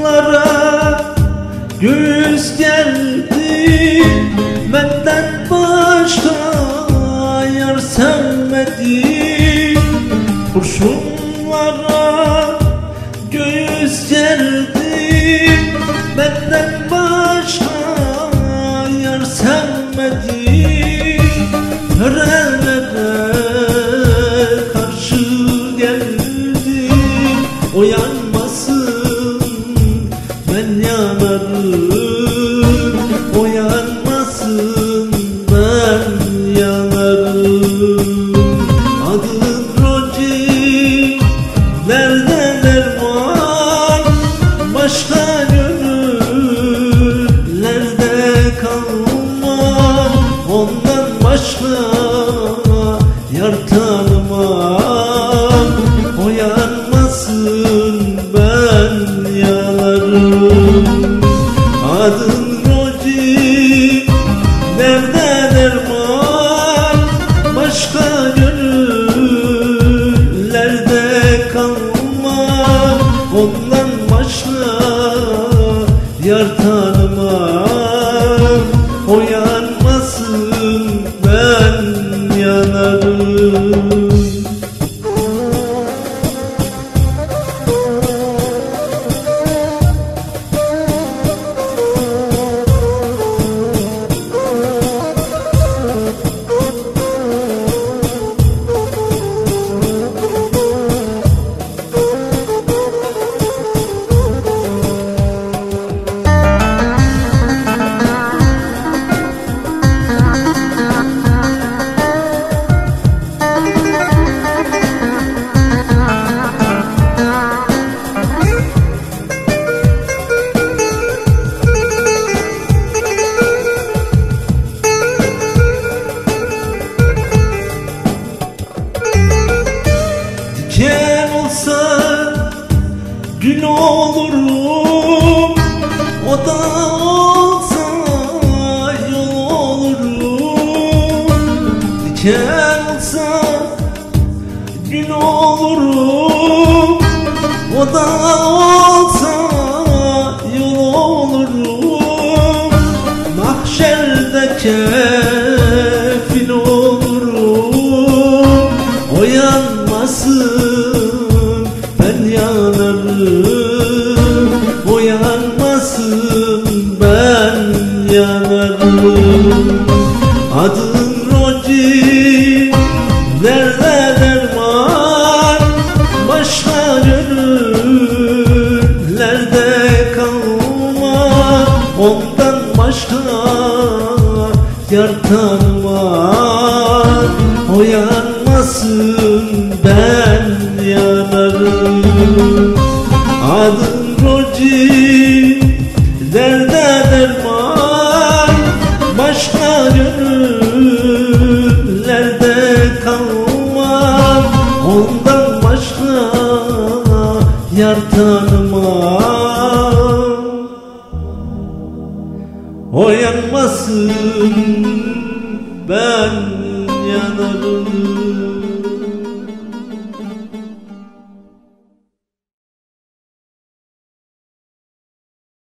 akıllara Güz geldi Benden başka Yar sevmedi. Kurşunlara Göğüs geldi Benden başka Yar sevmedi. Nerelere Karşı geldi O yan tanımam O ben yanarım Adın Diken olsa gül olurum. O da olsa yol olurum. Diken olsa gül olurum. O da olsa yol olurum. Mahşerde kefil olurum. O yanmasın yanmasın ben yanarım. Adın Roci Nerede derman? Başka gönüllerde kalmam Ondan başka yar tanımam O ben yanarım. Adın Roci yanmasın ben yanarım